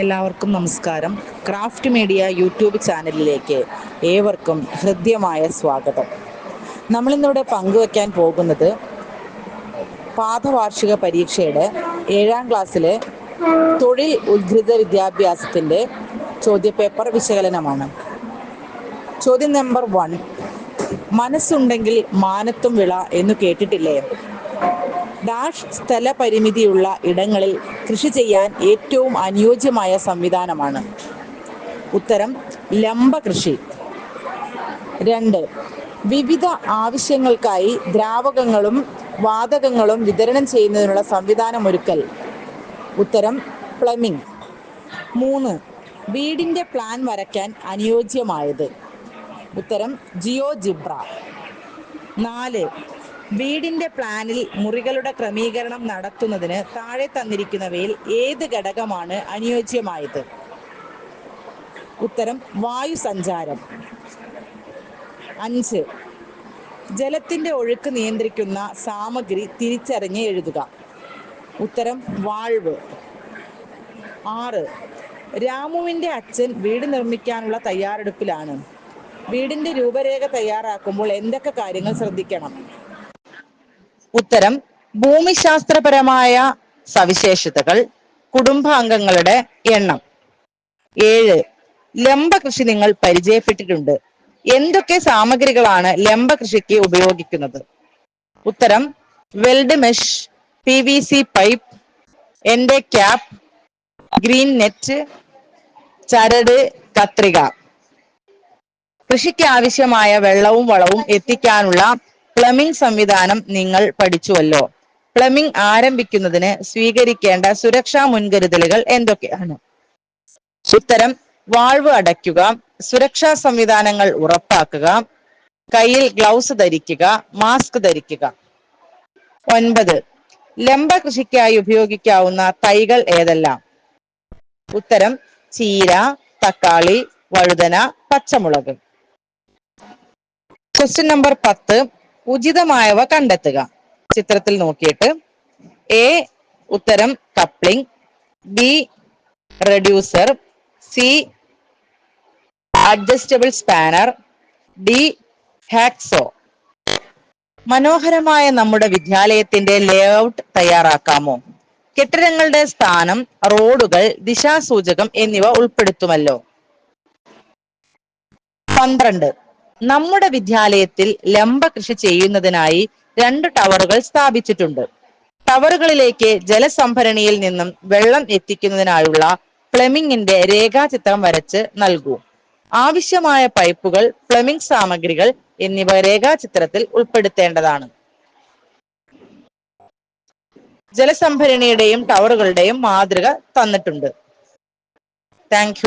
എല്ലാവർക്കും നമസ്കാരം. Craft media YouTube ചാനലിലേക്ക് ഏവർക്കും ഹൃദ്യമായ സ്വാഗതം. നമ്മളിന്നിവിടെ പങ്കുവയ്ക്കാൻ പോകുന്നത് പാദവാർഷിക പരീക്ഷയുടെ ഏഴാം ക്ലാസ്സിലെ തൊഴിൽ ഉദ്ഘൃത വിദ്യാഭ്യാസത്തിന്റെ ചോദ്യപേപ്പർ വിശകലനമാണ്. ചോദ്യം നമ്പർ വൺ മനസ്സുണ്ടെങ്കിൽ മാനത്തും വിള എന്ന് കേട്ടിട്ടില്ലേ? ഡാഷ് സ്ഥലപരിമിതിയുള്ള ഇടങ്ങളിൽ കൃഷി ചെയ്യാൻ ഏറ്റവും അനുയോജ്യമായ സംവിധാനമാണ്. ഉത്തരം ലംബ കൃഷി. രണ്ട് വിവിധ ആവശ്യങ്ങൾക്കായി ദ്രാവകങ്ങളും വാതകങ്ങളും വിതരണം ചെയ്യുന്നതിനുള്ള സംവിധാനമൊരുക്കൽ. ഉത്തരം പ്ലമിംഗ്. മൂന്ന് വീടിന്റെ പ്ലാൻ വരയ്ക്കാൻ അനുയോജ്യമായത്. ഉത്തരം ജിയോ ജിബ്ര നാല് വീടിന്റെ പ്ലാനിൽ മുറികളുടെ ക്രമീകരണം നടത്തുന്നതിന് താഴെ തന്നിരിക്കുന്നവയിൽ ഏത് ഘടകമാണ് അനുയോജ്യമായത്? ഉത്തരം വായു സഞ്ചാരം. അഞ്ച് ജലത്തിന്റെ ഒഴുക്ക് നിയന്ത്രിക്കുന്ന സാമഗ്രി തിരിച്ചറിഞ്ഞ് എഴുതുക. ഉത്തരം വാൾവ്. ആറ് രാമുവിന്റെ അച്ഛൻ വീട് നിർമ്മിക്കാനുള്ള തയ്യാറെടുപ്പിലാണ്. വീടിന്റെ രൂപരേഖ തയ്യാറാക്കുമ്പോൾ എന്തൊക്കെ കാര്യങ്ങൾ ശ്രദ്ധിക്കണം? ഉത്തരം ഭൂമിശാസ്ത്രപരമായ സവിശേഷതകൾ കുടുംബാംഗങ്ങളുടെ എണ്ണം. ഏഴ് ലംബ കൃഷി നിങ്ങൾ പരിചയപ്പെട്ടിട്ടുണ്ട്. എന്തൊക്കെ സാമഗ്രികളാണ് ലംബ കൃഷിക്ക് ഉപയോഗിക്കുന്നത്? ഉത്തരം weld mesh P V C pipe end cap green net ചരട് കത്രിക. കൃഷിക്ക് ആവശ്യമായ വെള്ളവും വളവും എത്തിക്കാനുള്ള പ്ലമിംഗ് സംവിധാനം നിങ്ങൾ പഠിച്ചുവല്ലോ. പ്ലമിംഗ് ആരംഭിക്കുന്നതിന് സ്വീകരിക്കേണ്ട സുരക്ഷാ മുൻകരുതലുകൾ എന്തൊക്കെയാണ്? ഉത്തരം വാൾവ് അടയ്ക്കുക സുരക്ഷാ സംവിധാനങ്ങൾ ഉറപ്പാക്കുക കയ്യിൽ ഗ്ലൗസ് ധരിക്കുക മാസ്ക് ധരിക്കുക. ഒൻപത് ലംബ കൃഷിക്കായി ഉപയോഗിക്കാവുന്ന തൈകൾ ഏതെല്ലാം? ഉത്തരം ചീര തക്കാളി വഴുതന പച്ചമുളക്. ക്വസ്റ്റ്യൻ നമ്പർ പത്ത് ഉചിതമായവ കണ്ടെത്തുക. ചിത്രത്തിൽ നോക്കിയിട്ട് എ ഉത്തരം coupling. B reducer C adjustable spanner D hacksaw മനോഹരമായ നമ്മുടെ വിദ്യാലയത്തിന്റെ ലേഔട്ട് തയ്യാറാക്കാമോ? കെട്ടിടങ്ങളുടെ സ്ഥാനം റോഡുകൾ ദിശാസൂചകം എന്നിവ ഉൾപ്പെടുത്തുമല്ലോ. പന്ത്രണ്ട്. നമ്മുടെ വിദ്യാലയത്തിൽ ലംബ കൃഷി ചെയ്യുന്നതിനായി രണ്ട് ടവറുകൾ സ്ഥാപിച്ചിട്ടുണ്ട്. ടവറുകളിലേക്ക് ജലസംഭരണിയിൽ നിന്നും വെള്ളം എത്തിക്കുന്നതിനായുള്ള പ്ലമിങ്ങിന്റെ രേഖാചിത്രം വരച്ച് നൽകൂ. ആവശ്യമായ പൈപ്പുകൾ പ്ലമിംഗ് സാമഗ്രികൾ എന്നിവ രേഖാചിത്രത്തിൽ ഉൾപ്പെടുത്തേണ്ടതാണ്. ജലസംഭരണിയുടെയും ടവറുകളുടെയും മാതൃക തന്നിട്ടുണ്ട്. താങ്ക്